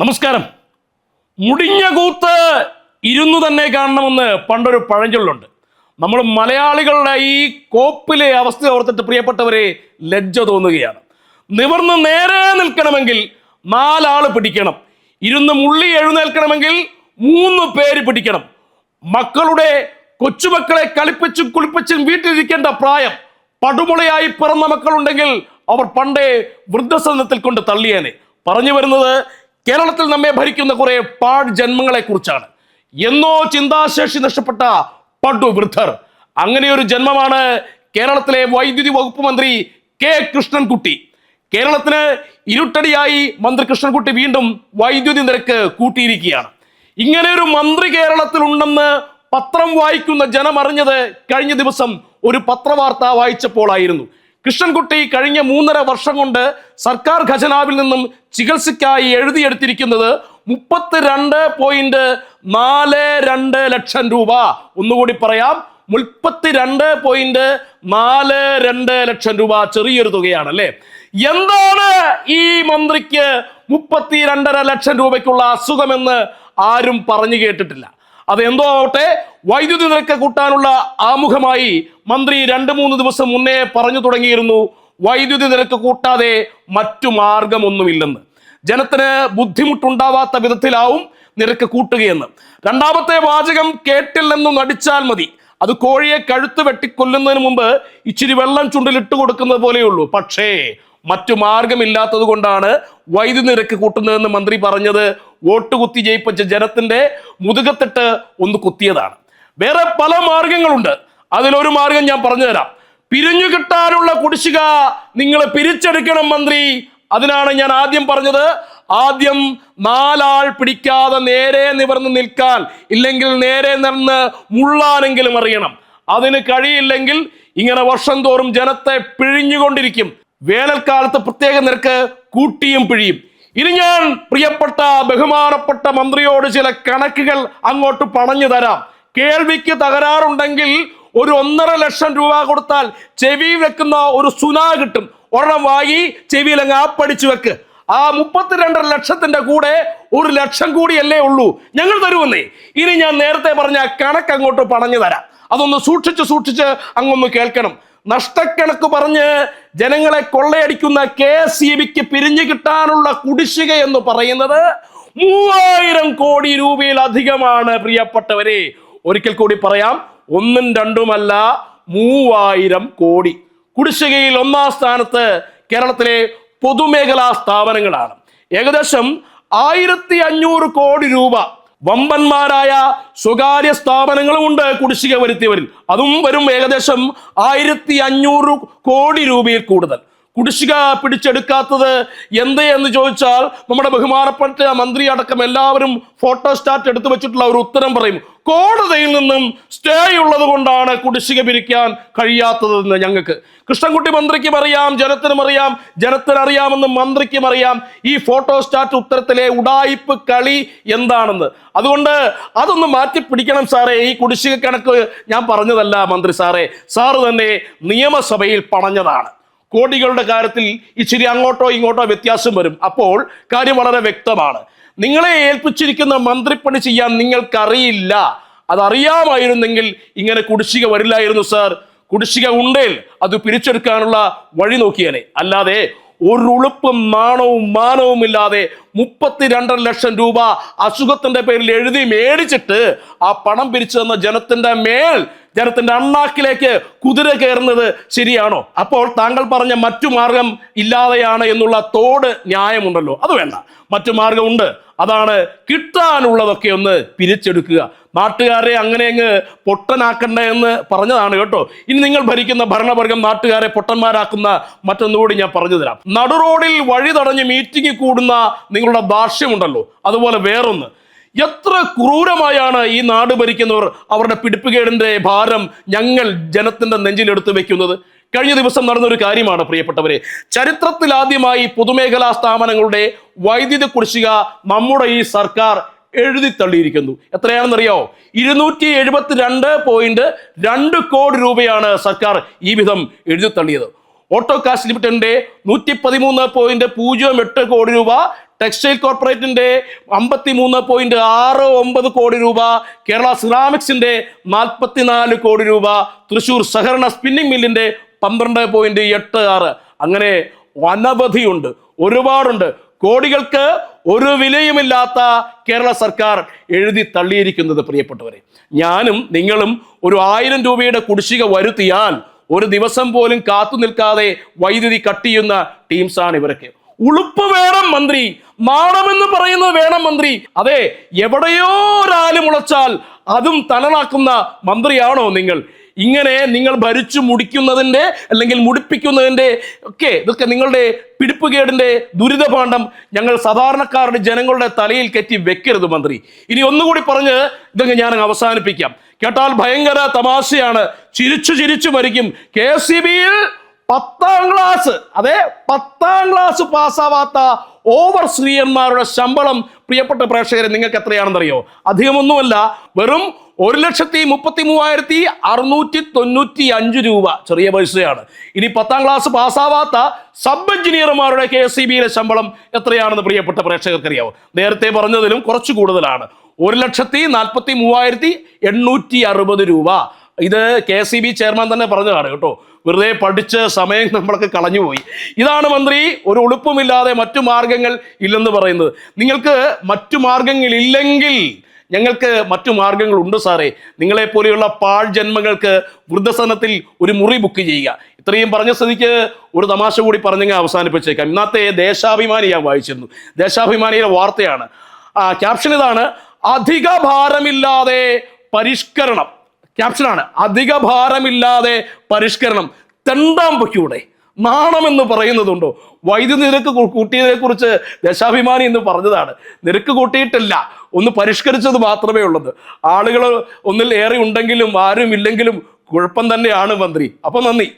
നമസ്കാരം. മുടിഞ്ഞ കൂത്ത് ഇരുന്നു തന്നെ കാണണമെന്ന് പണ്ടൊരു പഴഞ്ചൊല്ലുണ്ട്. നമ്മൾ മലയാളികളുടെ ഈ കോപ്പിലെ അവസ്ഥ ഓർത്തിട്ട് പ്രിയപ്പെട്ടവരെ ലജ്ജ തോന്നുകയാണ്. നിവർന്ന് നേരെ നിൽക്കണമെങ്കിൽ നാലാൾ പിടിക്കണം. ഇരുന്ന് മുള്ളി എഴുന്നേൽക്കണമെങ്കിൽ മൂന്ന് പേര് പിടിക്കണം. മക്കളുടെ കൊച്ചുമക്കളെ കളിപ്പിച്ചും കുളിപ്പിച്ചും വീട്ടിലിരിക്കേണ്ട പ്രായം പടുമുളയായി പിറന്ന മക്കളുണ്ടെങ്കിൽ അവർ പണ്ടേ വൃദ്ധസദനത്തിൽ കൊണ്ട് തള്ളിയേനെ. പറഞ്ഞു വരുന്നത് കേരളത്തിൽ നമ്മെ ഭരിക്കുന്ന കുറെ പാട് ജന്മങ്ങളെ കുറിച്ചാണ് എന്നോ ചിന്താശേഷി നഷ്ടപ്പെട്ട പടു വൃദ്ധർ. അങ്ങനെ ഒരു ജന്മമാണ് കേരളത്തിലെ വൈദ്യുതി വകുപ്പ് മന്ത്രി കെ കൃഷ്ണൻകുട്ടി. കേരളത്തിന് ഇരുട്ടടിയായി മന്ത്രി കൃഷ്ണൻകുട്ടി വീണ്ടും വൈദ്യുതി നിരക്ക് കൂട്ടിയിരിക്കുകയാണ്. ഇങ്ങനെ ഒരു മന്ത്രി കേരളത്തിൽ ഉണ്ടെന്ന് പത്രം വായിക്കുന്ന ജനം അറിഞ്ഞത് കഴിഞ്ഞ ദിവസം ഒരു പത്രവാർത്ത വായിച്ചപ്പോഴായിരുന്നു കൃഷ്ണൻകുട്ടി കഴിഞ്ഞ മൂന്നര വർഷം കൊണ്ട് സർക്കാർ ഖജനാവിൽ നിന്നും ചികിത്സയ്ക്കായി എഴുതിയെടുത്തിരിക്കുന്നത് മുപ്പത്തിരണ്ട് പോയിന്റ് നാല് രണ്ട് ലക്ഷം രൂപ. ഒന്നുകൂടി പറയാം. മുപ്പത്തിരണ്ട് പോയിന്റ് നാല് രണ്ട് ലക്ഷം രൂപ ചെറിയൊരു തുകയാണ് അല്ലേ എന്താണ് ഈ മന്ത്രിക്ക് മുപ്പത്തി രണ്ടര ലക്ഷം രൂപയ്ക്കുള്ള അസുഖമെന്ന് ആരും പറഞ്ഞു കേട്ടിട്ടില്ല. അത് എന്തോ ആവട്ടെ വൈദ്യുതി നിരക്ക് കൂട്ടാനുള്ള ആമുഖമായി മന്ത്രി രണ്ട് മൂന്ന് ദിവസം മുന്നേ പറഞ്ഞു തുടങ്ങിയിരുന്നു വൈദ്യുതി നിരക്ക് കൂട്ടാതെ മറ്റു മാർഗമൊന്നുമില്ലെന്ന്. ജനത്തിന് ബുദ്ധിമുട്ടുണ്ടാവാത്ത വിധത്തിലാവും നിരക്ക് കൂട്ടുകയെന്ന്. രണ്ടാമത്തെ വാചകം കേട്ടില്ലെന്നു നടിച്ചാൽ മതി. അത് കോഴിയെ കഴുത്ത് വെട്ടിക്കൊല്ലുന്നതിന് മുമ്പ് ഇച്ചിരി വെള്ളം ചുണ്ടിലിട്ട് കൊടുക്കുന്നത് പോലെയുള്ളൂ. പക്ഷേ മറ്റു മാർഗമില്ലാത്തത് കൊണ്ടാണ് വൈദ്യുതി നിരക്ക് കൂട്ടുന്നതെന്ന് മന്ത്രി പറഞ്ഞത് വോട്ട് കുത്തി ജയിപ്പിച്ച ജനത്തിന്റെ മുതുകത്തിട്ട് ഒന്ന് കുത്തിയതാണ്. വേറെ പല മാർഗങ്ങളുണ്ട്. അതിലൊരു മാർഗം ഞാൻ പറഞ്ഞു തരാം പിരിഞ്ഞു കിട്ടാനുള്ള കുടിശ്ശിക നിങ്ങൾ പിരിച്ചെടുക്കണം മന്ത്രി. അതിനാണ് ഞാൻ ആദ്യം പറഞ്ഞത്. ആദ്യം നാലാൾ പിടിക്കാതെ നേരെ നിവർന്ന് നിൽക്കാൻ. ഇല്ലെങ്കിൽ നേരെ നിന്ന് മുള്ളാനെങ്കിലും അറിയണം. അതിന് കഴിയില്ലെങ്കിൽ ഇങ്ങനെ വർഷം തോറും ജനത്തെ പിഴിഞ്ഞുകൊണ്ടിരിക്കും. വേനൽക്കാലത്ത് പ്രത്യേക നിരക്ക് കൂട്ടിയും പിഴിയും. ഇനി ഞാൻ പ്രിയപ്പെട്ട ബഹുമാനപ്പെട്ട മന്ത്രിയോട് ചില കണക്കുകൾ അങ്ങോട്ട് പണഞ്ഞു തരാം. കേൾവിക്ക് തകരാറുണ്ടെങ്കിൽ ഒരു ഒന്നര ലക്ഷം രൂപ കൊടുത്താൽ ചെവി വെക്കുന്ന ഒരു സുന കിട്ടും. ഒരെണ്ണം വാങ്ങി ചെവിയിൽ അങ്ങ് ആപ്പടിച്ചു വെക്ക്. ആ മുപ്പത്തിരണ്ടര ലക്ഷത്തിന്റെ കൂടെ ഒരു ലക്ഷം കൂടിയല്ലേ ഉള്ളൂ. ഞങ്ങൾ തരുമെന്നേ. ഇനി ഞാൻ നേരത്തെ പറഞ്ഞ കണക്ക് അങ്ങോട്ട് പണഞ്ഞു തരാം. അതൊന്ന് സൂക്ഷിച്ച് സൂക്ഷിച്ച് അങ്ങൊന്ന് കേൾക്കണം. നഷ്ടക്കണക്ക് പറഞ്ഞ് ജനങ്ങളെ കൊള്ളയടിക്കുന്ന കെ എസ് ഇ ബിക്ക് പിരിഞ്ഞു കിട്ടാനുള്ള കുടിശ്ശിക എന്ന് പറയുന്നത് മൂവായിരം കോടി രൂപയിലധികമാണ് പ്രിയപ്പെട്ടവരെ. ഒരിക്കൽ കൂടി പറയാം ഒന്നും രണ്ടുമല്ല മൂവായിരം കോടി. കുടിശ്ശികയിൽ ഒന്നാം സ്ഥാനത്ത് കേരളത്തിലെ പൊതുമേഖലാ സ്ഥാപനങ്ങളാണ്. ഏകദേശം ആയിരത്തി അഞ്ഞൂറ് കോടി രൂപ വമ്പന്മാരായ സ്വകാര്യ സ്ഥാപനങ്ങളുമുണ്ട് കുടിശ്ശിക വരുത്തിയവരിൽ. അതും വരും ഏകദേശം ആയിരത്തി അഞ്ഞൂറ് കോടി രൂപയിൽ കൂടുതൽ. കുടിശ്ശിക പിടിച്ചെടുക്കാത്തത് എന്ത് എന്ന് ചോദിച്ചാൽ നമ്മുടെ ബഹുമാനപ്പെട്ട മന്ത്രി അടക്കം എല്ലാവരും ഫോട്ടോ സ്റ്റാറ്റ് എടുത്തു വെച്ചിട്ടുള്ള ഒരു ഉത്തരം പറയും. കോടതിയിൽ നിന്നും സ്റ്റേ ഉള്ളത് കൊണ്ടാണ് കുടിശ്ശിക പിരിക്കാൻ കഴിയാത്തതെന്ന് ഞങ്ങൾക്ക്. കൃഷ്ണൻകുട്ടി മന്ത്രിക്കും അറിയാം ജനത്തിനും അറിയാം ജനത്തിനറിയാമെന്ന് മന്ത്രിക്കും അറിയാം. ഈ ഫോട്ടോ സ്റ്റാറ്റ് ഉത്തരത്തിലെ ഉടായിപ്പ് കളി എന്താണെന്ന്. അതുകൊണ്ട് അതൊന്ന് മാറ്റി പിടിക്കണം സാറേ. ഈ കുടിശ്ശിക കണക്ക് ഞാൻ പറഞ്ഞതല്ല മന്ത്രി സാറേ. സാറ് തന്നെ നിയമസഭയിൽ പണഞ്ഞതാണ്. കോടികളുടെ കാര്യത്തിൽ ഇച്ചിരി അങ്ങോട്ടോ ഇങ്ങോട്ടോ വ്യത്യാസം വരും. അപ്പോൾ കാര്യം വളരെ വ്യക്തമാണ്. നിങ്ങളെ ഏൽപ്പിച്ചിരിക്കുന്ന മന്ത്രിപ്പണി ചെയ്യാൻ നിങ്ങൾക്കറിയില്ല. അതറിയാമായിരുന്നെങ്കിൽ ഇങ്ങനെ കുടിശ്ശിക വരില്ലായിരുന്നു സാർ കുടിശ്ശിക ഉണ്ടേൽ അത് പിരിച്ചെടുക്കാനുള്ള വഴി നോക്കിയേനെ. അല്ലാതെ ഒരു ഉളുപ്പും നാണവും മാനവും ഇല്ലാതെ മുപ്പത്തിരണ്ടര ലക്ഷം രൂപ അസുഖത്തിന്റെ പേരിൽ എഴുതി മേടിച്ചിട്ട് ആ പണം പിരിച്ചു തന്ന ജനത്തിന്റെ മേൽ ജനത്തിന്റെ അണ്ണാക്കിലേക്ക് കുതിര കയറുന്നത് ശരിയാണോ? അപ്പോൾ താങ്കൾ പറഞ്ഞ മറ്റു മാർഗം ഇല്ലാതെയാണ് എന്നുള്ള തോട് ന്യായമുണ്ടല്ലോ. അത് വേണ്ട. മറ്റു മാർഗമുണ്ട്. അതാണ് കിട്ടാനുള്ളതൊക്കെ ഒന്ന് പിരിച്ചെടുക്കുക. നാട്ടുകാരെ അങ്ങനെ അങ്ങ് പൊട്ടനാക്കണ്ട എന്ന് പറഞ്ഞതാണ് കേട്ടോ. ഇനി നിങ്ങൾ ഭരിക്കുന്ന ഭരണവർഗം നാട്ടുകാരെ പൊട്ടന്മാരാക്കുന്ന മറ്റൊന്നുകൂടി ഞാൻ പറഞ്ഞു തരാം. നടുറോഡിൽ വഴി തടഞ്ഞ് മീറ്റിംഗ് കൂടുന്ന നിങ്ങളുടെ ഭാഷ്യമുണ്ടല്ലോ അതുപോലെ വേറൊന്ന്. എത്ര ക്രൂരമായാണ് ഈ നാട് ഭരിക്കുന്നവർ അവരുടെ പിടിപ്പുകേടിന്റെ ഭാരം ഞങ്ങൾ ജനത്തിന്റെ നെഞ്ചിലെടുത്ത് വെക്കുന്നത്. കഴിഞ്ഞ ദിവസം നടന്നൊരു കാര്യമാണ് പ്രിയപ്പെട്ടവരെ. ചരിത്രത്തിൽ ആദ്യമായി പൊതുമേഖലാ സ്ഥാപനങ്ങളുടെ വൈദ്യുതി കുടിശ്ശിക നമ്മുടെ ഈ സർക്കാർ എഴുതി തള്ളിയിരിക്കുന്നു. എത്രയാണെന്നറിയോ ഇരുന്നൂറ്റി എഴുപത്തി രണ്ട് പോയിന്റ് രണ്ട് കോടി രൂപയാണ് സർക്കാർ ഈ വിധം എഴുതി തള്ളിയത്. ഓട്ടോ കാസ്റ്റ് ലിമിറ്റഡിന്റെ നൂറ്റി പതിമൂന്ന് പോയിന്റ് പൂജ്യം എട്ട് കോടി രൂപ ടെക്സ്റ്റൈൽ കോർപ്പറേറ്റിന്റെ അമ്പത്തി മൂന്ന് പോയിന്റ് ആറ് ഒമ്പത് കോടി രൂപ കേരള സിറാമിക്സിന്റെ നാൽപ്പത്തിനാല് കോടി രൂപ തൃശൂർ സഹകരണ സ്പിന്നിംഗ് മില്ലിന്റെ പന്ത്രണ്ട് പോയിന്റ് എട്ട് ആറ്. അങ്ങനെ അനവധിയുണ്ട് ഒരുപാടുണ്ട്. കോടികൾക്ക് ഒരു വിലയുമില്ലാത്ത കേരള സർക്കാർ എഴുതി തള്ളിയിരിക്കുന്നത് പ്രിയപ്പെട്ടവരെ. ഞാനും നിങ്ങളും ഒരു ആയിരം രൂപയുടെ കുടിശ്ശിക വരുത്തിയാൽ ഒരു ദിവസം പോലും കാത്തു നിൽക്കാതെ വൈദ്യുതി കട്ട് ചെയ്യുന്ന ടീംസാണ് ഇവരൊക്കെ. ഉളുപ്പ് വേണം മന്ത്രി. നാണമെന്ന് പറയുന്നത് വേണം മന്ത്രി. അതെ എവിടെയോ ഒരാൽ മുളച്ചാൽ അതും തലനാക്കുന്ന മന്ത്രിയാണോ നിങ്ങൾ? ഇങ്ങനെ നിങ്ങൾ ഭരിച്ചു മുടിക്കുന്നതിന്റെ അല്ലെങ്കിൽ മുടിപ്പിക്കുന്നതിന്റെ ഒക്കെ ഇതൊക്കെ നിങ്ങളുടെ പിടിപ്പുകേടിന്റെ ദുരിതഭാണ്ഡം ഞങ്ങൾ സാധാരണക്കാരുടെ ജനങ്ങളുടെ തലയിൽ കെറ്റി വെക്കരുത് മന്ത്രി. ഇനി ഒന്നുകൂടി പറഞ്ഞ് ഇതൊക്കെ ഞാൻ അവസാനിപ്പിക്കാം. കേട്ടാൽ ഭയങ്കര തമാശയാണ്. ചിരിച്ചു ചിരിച്ചു മരിക്കും. കെ സി ബിയിൽ പത്താം ക്ലാസ് അതെ പത്താം ക്ലാസ് പാസ്സാവാത്ത ഓവർ സ്ത്രീയന്മാരുടെ ശമ്പളം പ്രിയപ്പെട്ട പ്രേക്ഷകരെ നിങ്ങൾക്ക് എത്രയാണെന്നറിയോ? അധികമൊന്നുമല്ല വെറും ഒരു ലക്ഷത്തി മുപ്പത്തി മൂവായിരത്തി അറുന്നൂറ്റി തൊണ്ണൂറ്റി അഞ്ച് രൂപ. ചെറിയ പൈസയാണ്. ഇനി പത്താം ക്ലാസ് പാസ്സാവാത്ത സബ് എഞ്ചിനീയർമാരുടെ കെ എസ് സി ബിയിലെ ശമ്പളം എത്രയാണെന്ന് പ്രിയപ്പെട്ട പ്രേക്ഷകർക്ക് അറിയാവോ നേരത്തെ പറഞ്ഞതിലും കുറച്ച് കൂടുതലാണ്. ഒരു ലക്ഷത്തി നാൽപ്പത്തി മൂവായിരത്തി എണ്ണൂറ്റി അറുപത് രൂപ. ഇത് കെ സി ബി ചെയർമാൻ തന്നെ പറഞ്ഞതാണ് കേട്ടോ. വെറുതെ പഠിച്ച് സമയം നമ്മളൊക്കെ കളഞ്ഞുപോയി. ഇതാണ് മന്ത്രി ഒരു ഉളുപ്പുമില്ലാതെ മറ്റു മാർഗങ്ങൾ ഇല്ലെന്ന് പറയുന്നത്. നിങ്ങൾക്ക് മറ്റു മാർഗങ്ങൾ ഇല്ലെങ്കിൽ ഞങ്ങൾക്ക് മറ്റു മാർഗങ്ങളുണ്ട് സാറേ. നിങ്ങളെ പോലെയുള്ള പാഴ് ജന്മങ്ങൾക്ക് വൃദ്ധസനത്തിൽ ഒരു മുറി ബുക്ക് ചെയ്യുക. ഇത്രയും പറഞ്ഞ സ്ഥിതിക്ക് ഒരു തമാശ കൂടി പറഞ്ഞങ്ങ് അവസാനിപ്പിച്ചേക്കാം. ഇന്നത്തെ ദേശാഭിമാനി ഞാൻ വായിച്ചിരുന്നു. ദേശാഭിമാനിയുടെ വാർത്തയാണ്. ആ ക്യാപ്ഷൻ ഇതാണ്. അധിക ഭാരമില്ലാതെ പരിഷ്കരണം. ക്യാപ്ഷനാണ് അധിക ഭാരമില്ലാതെ പരിഷ്കരണം. തെണ്ടാൻ പൊയ്ക്കൂടെ നാണമെന്ന് പറയുന്നതുണ്ടോ? വൈദ്യുതി നിരക്ക് കൂട്ടിയതിനെ കുറിച്ച് ദേശാഭിമാനി എന്ന് പറഞ്ഞതാണ്. നിരക്ക് കൂട്ടിയിട്ടില്ല. ഒന്ന് പരിഷ്കരിച്ചത് മാത്രമേ ഉള്ളത്. ആളുകൾ ഒന്നിൽ ഏറെ ഉണ്ടെങ്കിലും ആരും ഇല്ലെങ്കിലും കുഴപ്പം തന്നെയാണ് മന്ത്രി. അപ്പൊ നന്ദി.